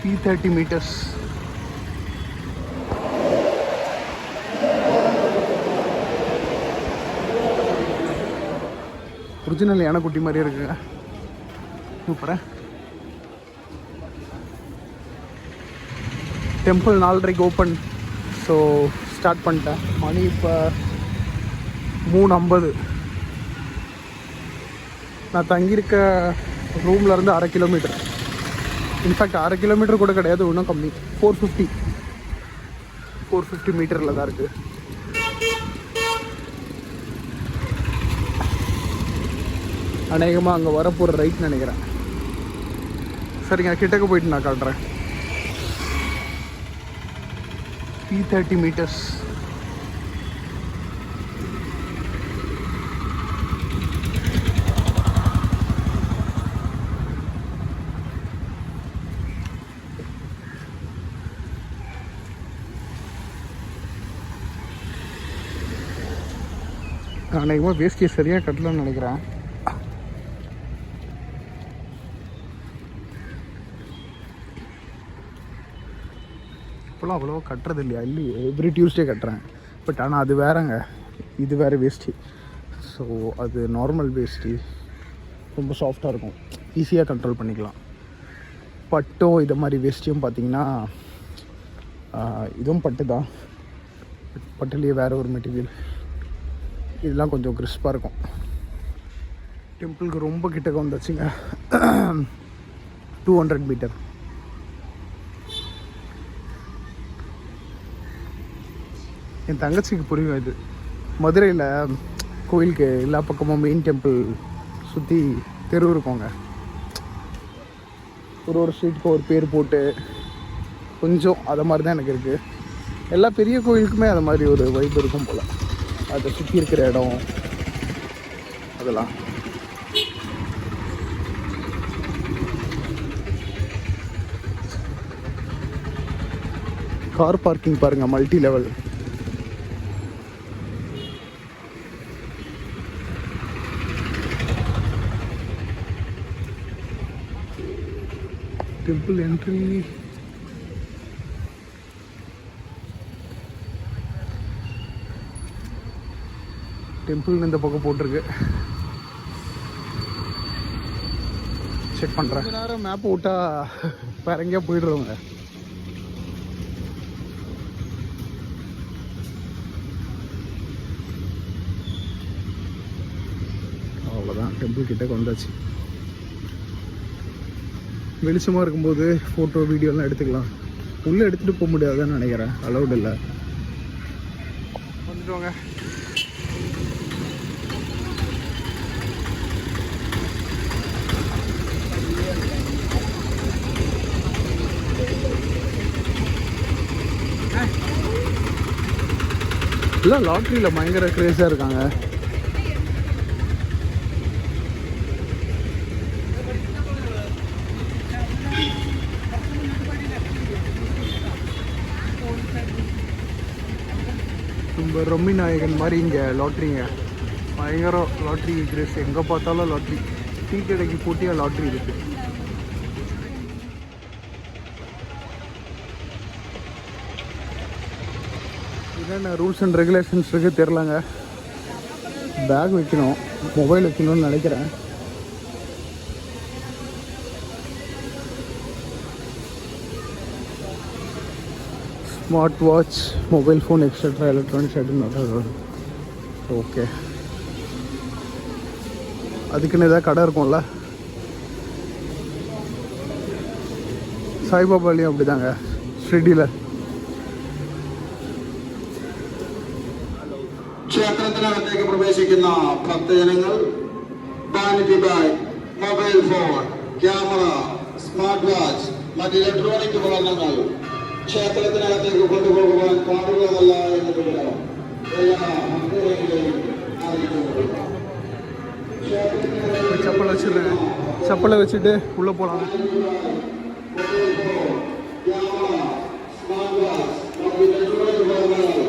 Three thirty metres original யானைக்குட்டி மாதிரியே இருக்குங்க சூப்பராக டெம்பிள் நாலரைக்கு ஓப்பன் ஸோ ஸ்டார்ட் பண்ணிட்டேன். மணி இப்போ மூணு ஐம்பது. நான் தங்கியிருக்க ரூம்லேருந்து அரை கிலோமீட்டர் இன்ஃபேக்ட் அரை கிலோமீட்டர் கூட கிடையாது இன்னும் கம்மி. ஃபோர் ஃபிஃப்டி ஃபோர் ஃபிஃப்டி மீட்டரில் தான் இருக்குது அநேகமாக அங்கே வரப்போகிற ரைட் நினைக்கிறேன். சரிங்க கிட்டக்க போயிட்டு நான் காட்டுறேன். த்ரீ தேர்ட்டி மீட்டர்ஸ் அநேகமாக வேஸ்டியை சரியாக கட்டலன்னு நினைக்கிறேன். இப்போலாம் அவ்வளோவா கட்டுறது இல்லையா இல்லையே எவ்ரி டியூஸ்டே கட்டுறேன். பட் ஆனால் அது வேறங்க. இது வேறு வேஷ்டி. ஸோ அது நார்மல் வேஷ்டி. ரொம்ப சாஃப்டாக இருக்கும். ஈஸியாக கண்ட்ரோல் பண்ணிக்கலாம். பட்டும் இதை மாதிரி வேஷ்டியும் பார்த்தீங்கன்னா இதுவும் பட்டு தான். பட்டுலேயே வேறு ஒரு மெட்டீரியல் இதெல்லாம் கொஞ்சம் கிறிஸ்பாக இருக்கும். டெம்பிளுக்கு ரொம்ப கிட்டக்க வந்துச்சுங்க. டூ ஹண்ட்ரட் மீட்டர் என் தங்கச்சிக்கு புரியும் இது. மதுரையில் கோயிலுக்கு எல்லா பக்கமும் மெயின் டெம்பிள் சுற்றி தெரு இருக்கோங்க. ஒரு ஒரு ஸ்ட்ரீட்டுக்கு ஒரு பேர் போட்டு கொஞ்சம் அதை மாதிரி தான் எனக்கு இருக்குது எல்லா பெரிய கோயிலுக்குமே அது மாதிரி ஒரு வைப் இருக்கும் போல். அதை சுற்றி இருக்கிற இடம். அதெல்லாம். கார் பார்க்கிங் பாருங்கள் multi level temple entry temple இந்த பக்கம் போட்டிருக்கு. செக் பண்ணுறேன் நேரம் மேப் விட்டா வேற எங்கேயா போயிடுறவங்க. அவ்வளோதான் டெம்பிள் கிட்ட வந்தாச்சு வெளிச்சமாக இருக்கும்போது ஃபோட்டோ வீடியோலாம் எடுத்துக்கலாம். உள்ளே எடுத்துகிட்டு போக முடியாதுன்னு நினைக்கிறேன். அலௌட் இல்லை. வந்துடுவாங்க இல்லை லாட்ரியில் பயங்கர க்ரேஸாக இருக்காங்க. நம்ம ரொம்மி நாயகன் மாதிரி இங்கே லாட்ரிங்க பயங்கரம் லாட்ரி கிரேஸ் எங்கே பார்த்தாலும் லாட்ரி டீ கடைக்கு போட்டியாக லாட்ரி இருக்கு. என்னென்ன ரூல்ஸ் அண்ட் ரெகுலேஷன்ஸ் இருக்குது தெரிலங்க பேக் வைக்கணும் மொபைல் வைக்கணும்னு நினைக்கிறேன். Smart watch mobile phone extra electronics அப்படின்னு ஓகே அதுக்குன்னு எதாவது கடை இருக்கும்ல? சாய்பாபாலையும் அப்படிதாங்க. தாங்க പ്രവേശിക്കുന്ന ഭക്തജനങ്ങൾ vanity bag mobile phone camera smart watch മറ്റ് ഇലക്ട്രോണിക് ഉപകരണങ്ങൾ. ക്ഷേത്രത്തിനകത്തേക്ക് കൊണ്ടുപോകുവാൻ പാടുള്ളതല്ല എന്ന് ചപ്പള വെച്ചിടുறேன் ചപ്പള വെച്ചിട്ട് ഉള്ള പോകണം ക്യാമറ സ്മാർട്ട് വാച്ച് മറ്റ് ഇലക്ട്രോണിക് ഉപകരണങ്ങൾ.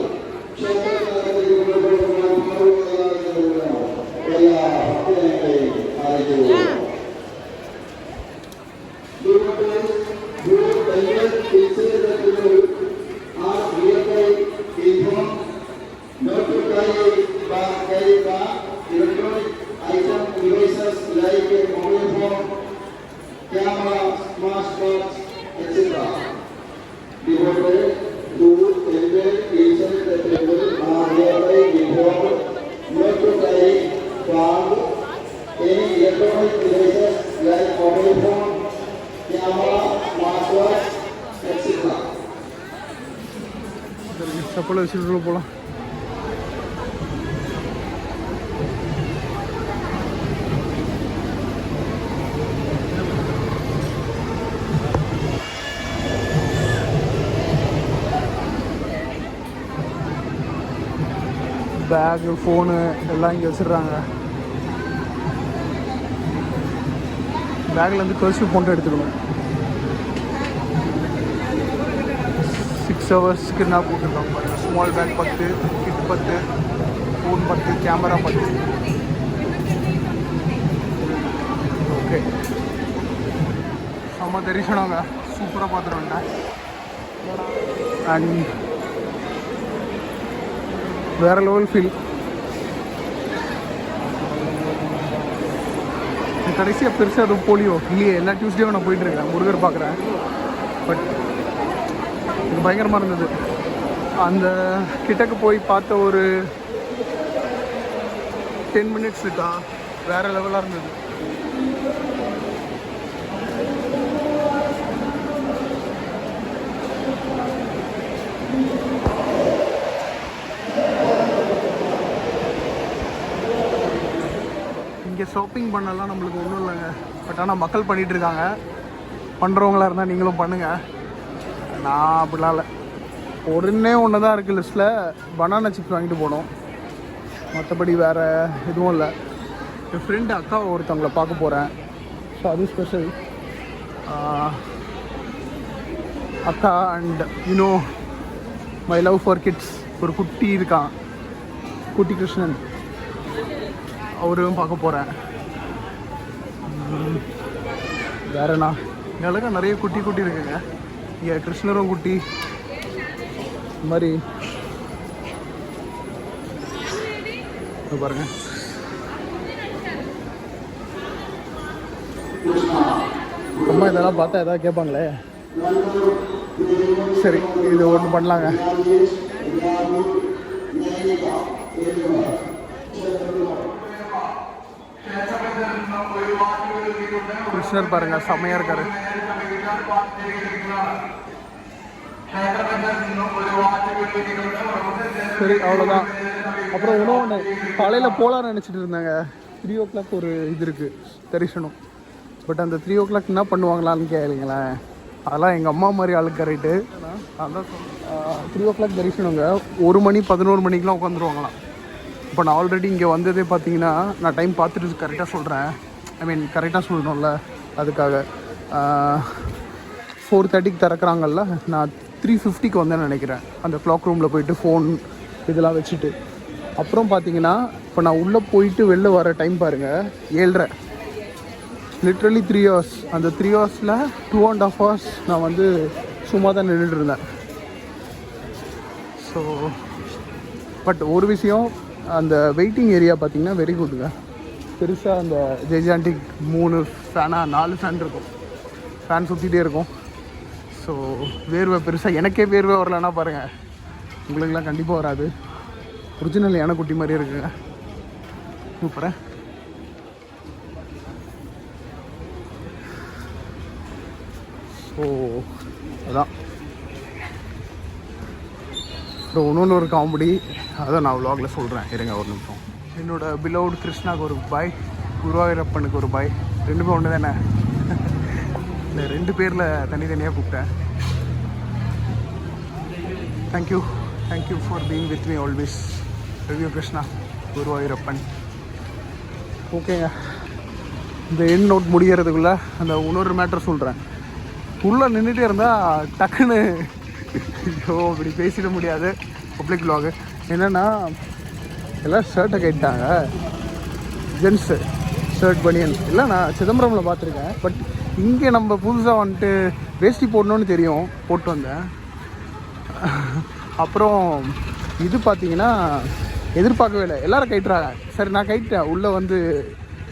Electronic devices like mobile phone, camera, smartwatch, etc. செப்பல் வச்சுட்டு போகலாம் பேகு ஃபோனு எல்லாம் இங்கே வச்சிடுறாங்க பேக்லேருந்து இருந்து கர்சிவ் போட்டு எடுத்துக்கணும். சிக்ஸ் ஹவர்ஸ்க்கு என்ன போட்டுருக்காங்க பாருங்கள் ஸ்மால் பேக் பத்து கிட் பத்து ஃபோன் பத்து கேமரா பத்து. ஓகே செம்ம தரிசனங்க. சூப்பராக பார்த்துட்டு அண்ட் வேறு லெவல் ஃபீல் கடைசியாக பெருசாக எதுவும் போலியோ இல்லையே எல்லா டியூஸ்டேவும் நான் போயிட்டுருக்கேன் முருகர் பார்க்குறேன். பட் இது பயங்கரமாக இருந்தது. அந்த கிட்டக்கு போய் பார்த்த ஒரு டென் மினிட்ஸ் இருக்கா? வேற லெவலாக இருந்தது. இங்கே ஷாப்பிங் பண்ணலாம் நம்மளுக்கு ஒன்றும் இல்லைங்க. பட் ஆனால் மக்கள் பண்ணிகிட்டு இருக்காங்க. பண்ணுறவங்களா இருந்தால் நீங்களும் பண்ணுங்கள் நான் அப்படிலாம் இல்லை. ஒன்றே ஒன்று தான் இருக்குது லிஸ்ட்டில் பனானா சிப்ஸ் வாங்கிட்டு போனோம். மற்றபடி வேறு எதுவும் இல்லை. என் ஃப்ரெண்டு அக்கா ஒருத்தவங்களை பார்க்க போகிறேன் ஸோ அது ஸ்பெஷல் அக்கா and you know my love for kids ஒரு குட்டி இருக்கான். குட்டி கிருஷ்ணன். அவரும் பார்க்க போகிறேன் வேறண்ணா இங்கே நிறைய குட்டி குட்டி இருக்குங்க. இங்கே கிருஷ்ணரும் குட்டி. இந்த மாதிரி. பாருங்க. அம்மா இதெல்லாம் பார்த்தா எதாவது கேட்பாங்களே? சரி இது ஒன்று பண்ணலாங்க. கிருஷ்ணர் பாருங்க செம்மையா இருக்காரு சரி அவ்வளோதான் அப்புறம் இன்னும் ஒன்று காலையில் போகலான்னு நினச்சிட்டு இருந்தாங்க த்ரீ ஓ கிளாக் ஒரு இது இருக்குது தரிசனம் பட் அந்த த்ரீ ஓ கிளாக் என்ன பண்ணுவாங்களான்னு கேளுங்களேன் அதெல்லாம் எங்கள் அம்மா மாதிரி ஆளுக்கு ரைட்டு அதான் த்ரீ ஓ கிளாக் தரிசனங்க ஒரு மணி பதினோரு மணிக்கெலாம் உட்காந்துருவாங்களாம் இப்போ நான் ஆல்ரெடி இங்கே வந்ததே பார்த்தீங்கன்னா நான் டைம் பார்த்துட்டு கரெக்டாக சொல்கிறேன் ஐ மீன் கரெக்டாக சொல்லணும்ல அதுக்காக. ஃபோர் தேர்ட்டிக்கு திறக்கிறாங்கல்ல நான் த்ரீ ஃபிஃப்டிக்கு வந்தேன்னு நினைக்கிறேன். அந்த க்ளாக் ரூமில் போயிட்டு ஃபோன் இதெல்லாம் வச்சுட்டு. அப்புறம் பார்த்தீங்கன்னா இப்போ நான் உள்ளே போயிட்டு வெளில வர டைம் பாருங்கள் ஏழ்ரை. லிட்ரலி த்ரீ ஹவர்ஸ் அந்த த்ரீ ஹவர்ஸில் டூ அண்ட் ஆஃப் ஹவர்ஸ் நான் வந்து சும்மா தான் நின்றுட்டு இருந்தேன். ஸோ பட் ஒரு விஷயம் அந்த வெயிட்டிங் ஏரியா பார்த்தீங்கன்னா வெரி குட்டுங்க பெருசாக அந்த ஜெய்ஜாண்டிக் மூணு ஃபேனாக நாலு ஃபேன் இருக்கும். ஃபேன் சுற்றிட்டே இருக்கும். ஸோ வேர்வை பெருசாக எனக்கே வேர்வை வரலன்னா பாருங்கள் உங்களுக்கெல்லாம் கண்டிப்பாக வராது. ஒரிஜினல் யானைக்குட்டி மாதிரி இருக்குங்க. சூப்பரா ஸோ அதான். அப்புறம் இன்னொன்று ஒரு காமெடி அதை நான் vlogல சொல்கிறேன் இருங்க ஒரு நிமிஷம். என்னோட பிலவுட் கிருஷ்ணாவுக்கு ஒரு பாய் குருவாயூரப்பனுக்கு ஒரு பாய் ரெண்டுமே ஒன்று தானே இல்லை ரெண்டு பேரில் தனித்தனியாக கூப்பிட்டேன். Thank you thank you for being with me always ரவியூ Krishna. Guruvayurappan. ஓகேங்க இந்த எண் நோட் முடியறதுக்குள்ள அந்த இன்னொரு மேட்டர் சொல்கிறேன் உள்ளே நின்றுட்டே இருந்தால் டக்குன்னு ஐயோ அப்படி பேசிட முடியாது. பப்ளிக் விலாகு என்னென்னா எல்லாம் ஷர்ட்டை கேட்டாங்க ஜென்ஸு ஷர்ட் பனியன் இல்லை நான் சிதம்பரமில் பார்த்துருக்கேன். பட் இங்கே நம்ம புதுசாக வந்துட்டு வேஷ்டி போடணும்னு தெரியும். போட்டு வந்தேன். அப்புறம் இது பார்த்தீங்கன்னா எதிர்பார்க்கவே இல்லை. எல்லாரும் கைட்டுறாங்க சரி நான் கைட்டேன் உள்ளே வந்து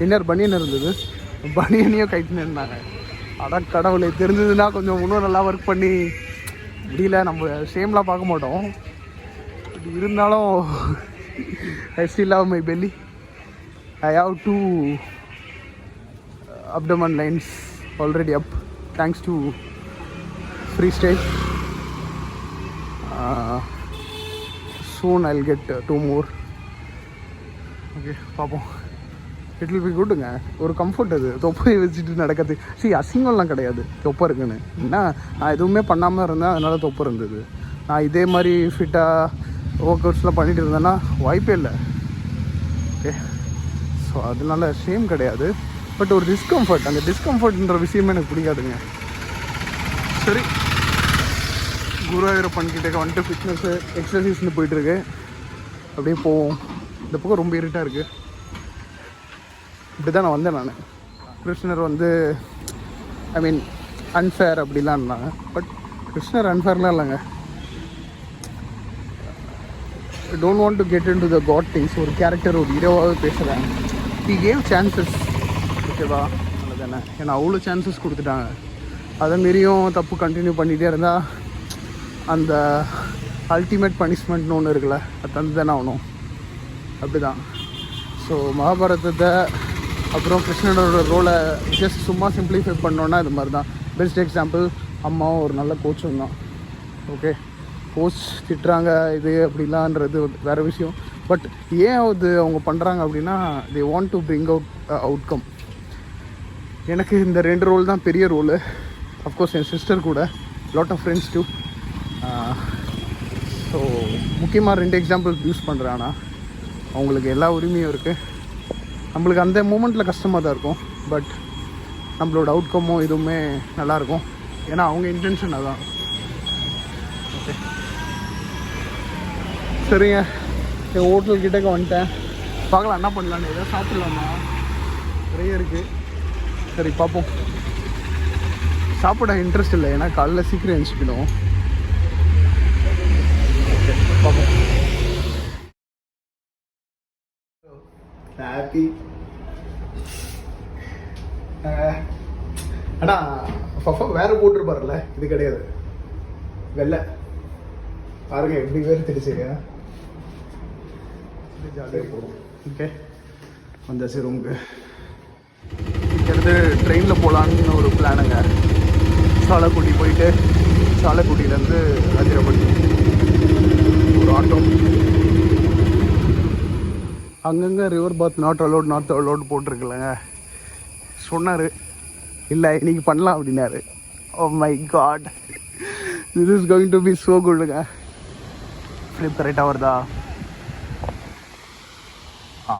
இன்னர் பனியன் இருந்தது. பனியனையும் கைட்டுன்னு இருந்தாங்க. அதான் கடவுளை தெரிஞ்சதுன்னா கொஞ்சம் இன்னும் நல்லா ஒர்க் பண்ணி முடியல. நம்ம சேம்லாம் பார்க்க மாட்டோம். இருந்தாலும் I still have my belly. I have two abdomen lines already up thanks to freestyle. Uh, soon i'll get uh, two more. Okay பார்ப்போம் இட் வில் பி குட்டுங்க ஒரு கம்ஃபர்ட் அது. தொப்பையை வச்சுட்டு நடக்கிறது. சரி அசிங்கம்லாம் கிடையாது. தொப்பை இருக்குன்னு. என்ன? நான் எதுவுமே பண்ணாமல் இருந்தேன் அதனால தொப்பை இருந்தது. நான் இதே மாதிரி ஃபிட்டாக ஒர்க் அவுட்ஸ்லாம் பண்ணிட்டு இருந்தேன்னா வாய்ப்பே இல்லை. ஓகே ஸோ அதனால ஷேம் கிடையாது. பட் ஒரு டிஸ்கம்ஃபர்ட் அந்த டிஸ்கம்ஃபர்ட்ன்ற விஷயமே எனக்கு பிடிக்காதுங்க. சரி. குருவாயூரை பண்ணிக்கிட்டே வந்துட்டு ஃபிட்னஸ்ஸு எக்ஸசைஸ்னு போயிட்டுருக்கு அப்படியே போவோம். இந்த பக்கம் ரொம்ப இருட்டாக இருக்குது இப்படி தான் நான் வந்தேன் நான். கிருஷ்ணர் வந்து ஐ மீன் அன்ஃபேர் அப்படிலாம் இருந்தாங்க பட் கிருஷ்ணர் அன்ஃபேர்லாம் இல்லைங்க. Don't want to get into the God things ஒரு கேரக்டர் ஒரு ஹீரோவாகவே பேசுகிறேன் ஹி கேவ் சான்சஸ் ஓகேவா நல்லதானே ஏன்னா அவ்வளோ சான்சஸ் கொடுத்துட்டாங்க. அதை மீறியும் தப்பு கண்டினியூ பண்ணிகிட்டே இருந்தால் அந்த அல்டிமேட் பனிஷ்மெண்ட்னு ஒன்று இருக்குல்ல அது தந்து தானே ஆகணும். அப்படி தான் ஸோ மகாபாரதத்தை அப்புறம் கிருஷ்ணனோட ரோலை ஜஸ்ட் சும்மா சிம்பிளிஃபை பண்ணோன்னா இது மாதிரி தான் பெஸ்ட் எக்ஸாம்பிள் அம்மாவும் ஒரு நல்ல கோச்சும் தான். ஓகே கோச் திட்டுறாங்க இது அப்படிலான்றது வேறு விஷயம். பட் ஏன் அது அவங்க பண்ணுறாங்க அப்படின்னா they want to bring out outcome எனக்கு இந்த ரெண்டு ரோல் தான் பெரிய ரோலு அஃப்கோர்ஸ் என் சிஸ்டர் கூட. Lot of friends too so முக்கியமாக ரெண்டு எக்ஸாம்பிள் யூஸ் பண்ணுறேன் அவங்களுக்கு எல்லா உரிமையும் இருக்குது நம்மளுக்கு அந்த மூமெண்ட்டில் கஷ்டமாக தான் இருக்கும். பட் நம்மளோட அவுட்கம்மோ எதுவுமே நல்லாயிருக்கும் ஏன்னா அவங்க இன்டென்ஷன் அதான். ஓகே சரிங்க. என் ஹோட்டல் கிட்டக்க வந்துட்டேன். பார்க்கலாம் என்ன பண்ணலான்னு ஏதாவது சாப்பிட்லாமா? நிறைய இருக்குது சரி பார்ப்போம். சாப்பிட இன்ட்ரெஸ்ட் இல்லை. ஏன்னா காலைல சீக்கிரம் எழுச்சிக்கணும் பார்ப்போம் ஹாப்பி அண்ணா ஃபஃபா வேற போட்டிருப்பார்ல இது கிடையாது. வெள்ளை. பாருங்க எப்படி பேர் தெரிச்சுங்க ஜாலியாக போகிறோம் ஓகே. வந்தாச்சு ரூமுக்கு இங்கேருந்து ட்ரெயினில் போகலான்னு ஒரு பிளானுங்க சாலைக்குடி போயிட்டு சாலைக்குடியிலேருந்து அதிரப்பள்ளி ஒரு ஆட்டோ. அங்கங்கே river bath not allowed not allowed போட்டிருக்கலங்க. சொன்னார் இல்லை இன்னைக்கு பண்ணலாம் அப்படின்னாரு. ஓ my God this is going to be so குட்ங்க flip கரெக்டாக வருதா?